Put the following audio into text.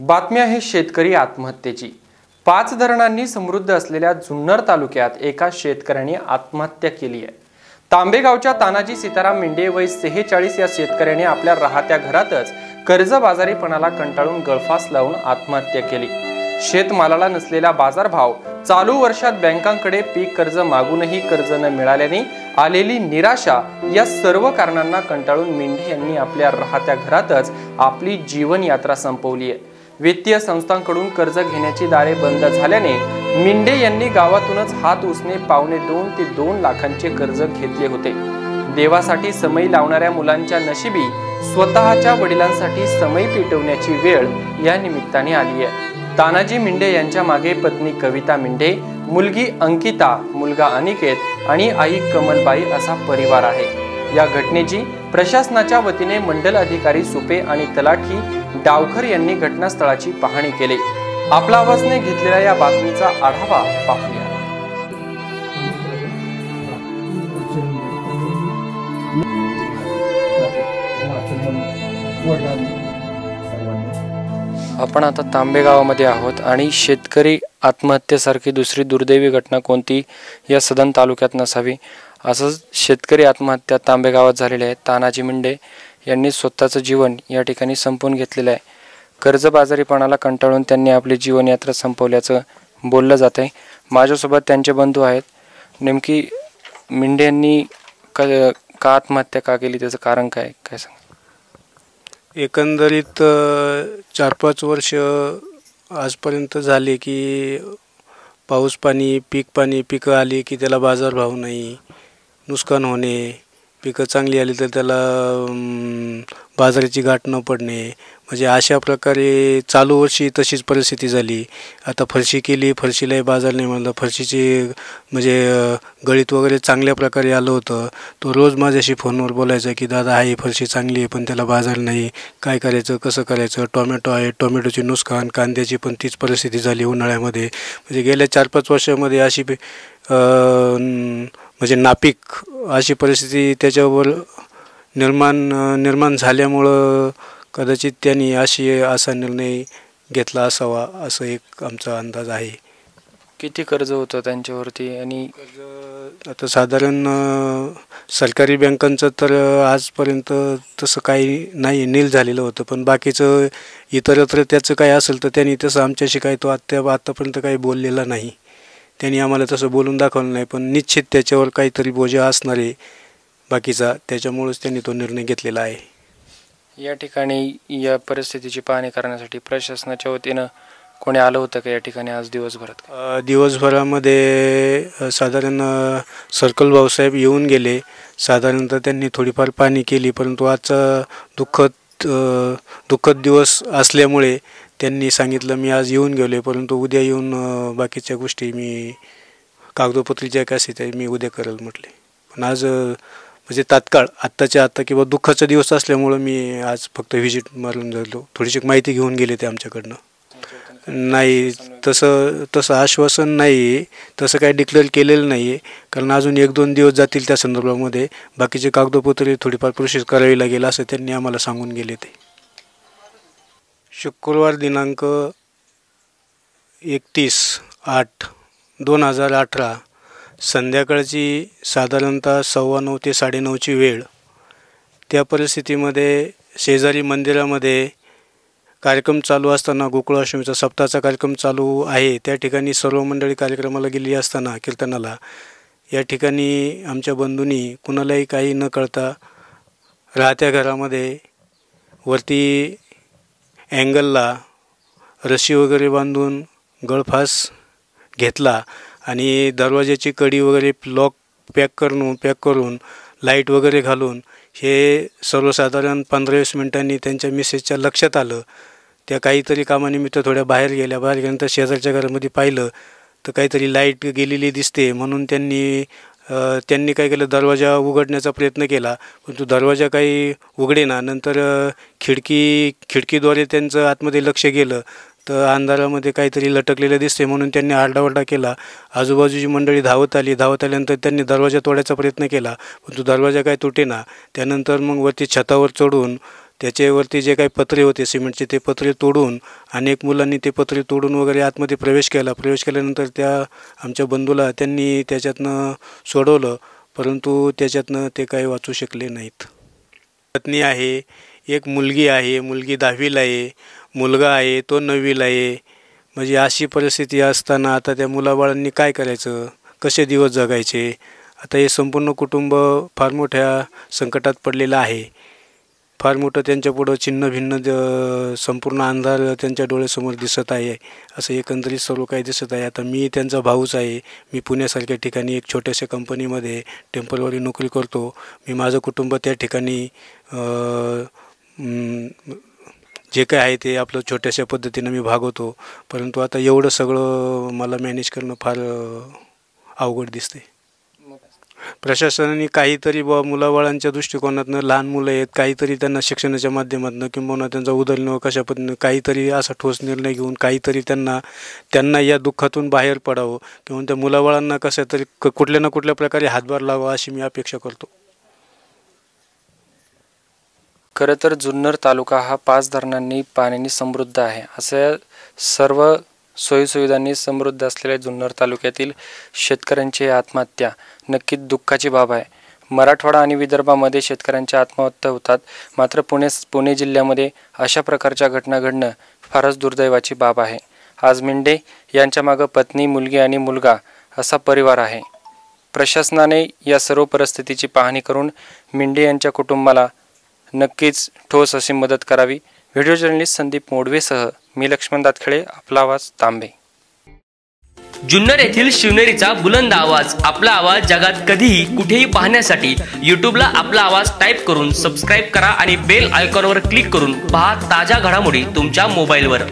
बातमी आहे शेतकरी आत्महत्येची. पाच धरणांनी समृद्ध असलेल्या जुन्नर तालुक्यात एका शेतकऱ्याने आत्महत्या केली आहे. तांबेगावच्या तानाजी सीताराम मेंढे वय सेहेचाळीस या शेतकऱ्याने आपल्या राहत्या घरातच कर्जबाजारीपणाला कंटाळून गळफास लावून आत्महत्या केली. शेतमालाला नसलेला बाजारभाव चालू वर्षात बँकांकडे पीक कर्ज मागूनही कर्ज न मिळाल्याने आलेली निराशा या सर्व कारणांना कंटाळून मेंढे यांनी आपल्या राहत्या घरातच आपली जीवनयात्रा संपवली आहे. वित्तीय संस्थांकडून कर्ज घेण्याची दारे बंद झाल्याने मिंडे यांनी गावातूनच हात उसने पावणे दोन ते दोन लाखांचे कर्ज घेतले होते. देवासाठी समई लावणाऱ्या मुलांच्या नशिबी स्वतःच्या वडिलांसाठी समई पेटवण्याची वेळ या निमित्ताने आली आहे. तानाजी मिंडे यांच्या मागे पत्नी कविता मिंडे मुलगी अंकिता मुलगा अनिकेत आणि आई कमलबाई असा परिवार आहे. या घटनेची प्रशासनाच्या वतीने मंडल अधिकारी सुपे आणि तलाठी डावखर यांनी घटनास्थळाची पाहणी केली. आपला आवाजने घेतलेल्या या बातमीचा आढावा पाहूया. आपण आता तांबे गावामध्ये आहोत आणि शेतकरी आत्महत्येसारखी दुसरी दुर्दैवी घटना कोणती या सदन तालुक्यात नसावी? असंच शेतकरी आत्महत्या तांबे गावात झालेली आहे तानाजी मिंडे यांनी स्वतःचं जीवन या ठिकाणी संपवून घेतलेलं आहे. कर्जबाजारीपणाला कंटाळून त्यांनी आपली जीवनयात्रा संपवल्याचं बोललं जात आहे. माझ्यासोबत त्यांचे बंधू आहेत. नेमकी मिंडे यांनी क का आत्महत्या का केली? त्याचं कारण काय? काय सांग एकंदरीत चार पाच वर्ष आजपर्यंत झाले की पाऊस पाणी पीक पाणी पिकं आली की त्याला बाजारभाव नाही. नुकसान होणे पिकं चांगली आली तर त्याला बाजाराची गाठ न पडणे. म्हणजे अशा प्रकारे चालू वर्षी तशीच परिस्थिती झाली. आता फरशी केली फरशीलाही बाजार नाही म्हणलं. फरशीची म्हणजे गळीत वगैरे चांगल्या प्रकारे आलं होतं. तो रोज माझ्याशी फोनवर बोलायचा की दादा आहे फरशी चांगली आहे पण त्याला बाजार नाही. काय करायचं कसं करायचं? टोमॅटो आहे टोमॅटोची नुकसान कांद्याची पण तीच परिस्थिती झाली उन्हाळ्यामध्ये. म्हणजे गेल्या चार पाच वर्षामध्ये अशी म्हणजे नापीक अशी परिस्थिती त्याच्यावर निर्माण निर्माण झाल्यामुळं कदाचित त्यांनी अशी असा निर्णय घेतला असावा असं एक आमचा अंदाज आहे. किती कर्ज होतं त्यांच्यावरती? आणि आता साधारण सरकारी बँकांचं तर आजपर्यंत तसं काही नाही नील झालेलं होतं. पण बाकीचं इतरत्र त्याचं काय असेल तर त्यांनी तसं आमच्याशी काही तो आत्ता आत्तापर्यंत काही बोललेला नाही. त्यांनी आम्हाला तसं बोलून दाखवलं नाही पण निश्चित त्याच्यावर काहीतरी बोजा असणार आहे. बाकीचा त्याच्यामुळेच त्यांनी तो निर्णय घेतलेला आहे. या ठिकाणी या परिस्थितीची पाहणी करण्यासाठी प्रशासनाच्या वतीनं कोणी आलं होतं का या ठिकाणी आज दिवसभरात? दिवसभरामध्ये साधारण सर्कल भाऊसाहेब येऊन गेले. साधारणतः त्यांनी थोडीफार पाणी केली परंतु आजचा दुःखद दुःखद दिवस असल्यामुळे त्यांनी सांगितलं मी आज येऊन गेलो आहे परंतु उद्या येऊन बाकीच्या गोष्टी मी कागदोपत्री ज्या काय त्या मी उद्या करेल म्हटले. पण आज म्हणजे तात्काळ आत्ताच्या आत्ता किंवा दुःखाचा दिवस असल्यामुळं मी आज फक्त व्हिजिट मारून झालो. थोडीशी माहिती घेऊन गेले ते आमच्याकडनं. नाही तसं तसं आश्वासन नाही तसं काही डिक्लेअर केलेलं नाही आहे कारण अजून एक दोन दिवस जातील त्या संदर्भामध्ये. बाकीचे कागदोपत्रे थोडीफार प्रोसेस करावी लागेल असं त्यांनी आम्हाला सांगून गेले ते. शुक्रवार दिनांक एकतीस आठ दोन हजार अठरा. संध्याकाळची साधारणतः सव्वा नऊ ते साडेनऊची वेळ. त्या परिस्थितीमध्ये शेजारी मंदिरामध्ये कार्यक्रम चालू असताना गोकुळाष्टमीचा सप्ताहाचा कार्यक्रम चालू आहे. त्या ठिकाणी सर्व मंडळी कार्यक्रमाला गेली असताना कीर्तनाला या ठिकाणी आमच्या बंधूंनी कुणालाही काही न कळता राहत्या घरामध्ये वरती अँगलला रस्सी वगैरे बांधून गळफास घेतला आणि दरवाजाची कडी वगैरे लॉक पॅक करून पॅक करून लाइट वगैरे घालून हे सर्वसाधारण पंधरा वीस मिनिटांनी त्यांच्या मिसेसच्या लक्षात आलं. त्या काहीतरी कामानिमित्त थोड्या बाहेर गेल्या. बाहेर गेल्यानंतर शेजारच्या घरामध्ये पाहिलं तर काहीतरी लाइट गेलेली दिसते म्हणून त्यांनी त्यांनी काय केलं दरवाजा उघडण्याचा प्रयत्न केला पण तो दरवाजा काही उघडेना. नंतर खिडकी खिडकीद्वारे त्यांचं आतमध्ये लक्ष गेलं. तर अंधारामध्ये काहीतरी लटकलेलं दिसते म्हणून त्यांनी आरडाओरडा केला. आजूबाजूची मंडळी धावत आली. धावत आल्यानंतर त्यांनी दरवाजा तोडायचा प्रयत्न केला पण तो दरवाजा काय तुटेना. त्यानंतर मग वरती छतावर चढून त्याच्यावरती जे काही पत्रे होते सिमेंटचे ते पत्रे तोडून अनेक मुलांनी ते पत्रे तोडून वगैरे आतमध्ये प्रवेश केला. प्रवेश केल्यानंतर त्या आमच्या बंधूला त्यांनी त्याच्यातनं सोडवलं परंतु त्याच्यातनं ते काही वाचू शकले नाहीत. पत्नी आहे एक मुलगी आहे मुलगी दहावीला आहे मुलगा आहे तो नववीला आहे. म्हणजे अशी परिस्थिती असताना आता त्या मुलाबाळांनी काय करायचं? कसे दिवस जगायचे? आता हे संपूर्ण कुटुंब फार मोठ्या संकटात पडलेलं आहे. फार मोठं त्यांच्यापुढं चिन्ह भिन्न संपूर्ण अंधार त्यांच्या डोळ्यासमोर दिसत आहे. असं एकंदरीत सर्व काही दिसत आहे. आता मी त्यांचा भाऊच आहे. मी पुण्यासारख्या ठिकाणी एक छोट्याशा कंपनीमध्ये टेम्परवरी नोकरी करतो. मी माझं कुटुंब त्या ठिकाणी जे काय आहे ते आपलं छोट्याशा पद्धतीनं मी भागवतो. परंतु आता एवढं सगळं मला मॅनेज करणं फार अवघड अवघड दिसते प्रशासनाने काहीतरी बुवा मुलाबाळांच्या दृष्टिकोनातनं लहान मुलं आहेत काहीतरी त्यांना शिक्षणाच्या माध्यमातून किंवा त्यांचा उदरनिर्वाह कशा पद्धतीनं काहीतरी असा ठोस निर्णय घेऊन काहीतरी त्यांना त्यांना या दुःखातून बाहेर पडावं किंवा त्या मुलाबाळांना कसं तरी क- कुठल्या ना कुठल्या प्रकारे हातभार लावा अशी मी अपेक्षा करतो. खरं तर जुन्नर तालुका हा पाच धरणांनी पाण्याने समृद्ध आहे. असं सर्व सोयीसुविधांनी समृद्ध असलेल्या जुन्नर तालुक्यातील शेतकऱ्यांची आत्महत्या नक्कीच दुःखाची बाब आहे. मराठवाडा आणि विदर्भामध्ये शेतकऱ्यांच्या आत्महत्या होतात. मात्र पुणे पुणे जिल्ह्यामध्ये अशा प्रकारच्या घटना घडणं फारच दुर्दैवाची बाब आहे. आज मिंडे यांच्या मागं पत्नी मुलगी आणि मुलगा असा परिवार आहे. प्रशासनाने या सर्व परिस्थितीची पाहणी करून मिंडे यांच्या कुटुंबाला नक्कीच ठोस अशी मदत करावी. व्हिडिओ जर्नलिस्ट संदीप मोडवेसह मी लक्ष्मण दातखळे आपला आवाज तांबे. जुन्नर येथील शिवनेरीचा बुलंद आवाज आपला आवाज जगात कधीही कुठेही पाहण्यासाठी यूट्यूबला आपला आवाज टाईप करून सबस्क्राईब करा आणि बेल आयकॉनवर क्लिक करून पहा ताज्या घडामोडी तुमच्या मोबाईलवर.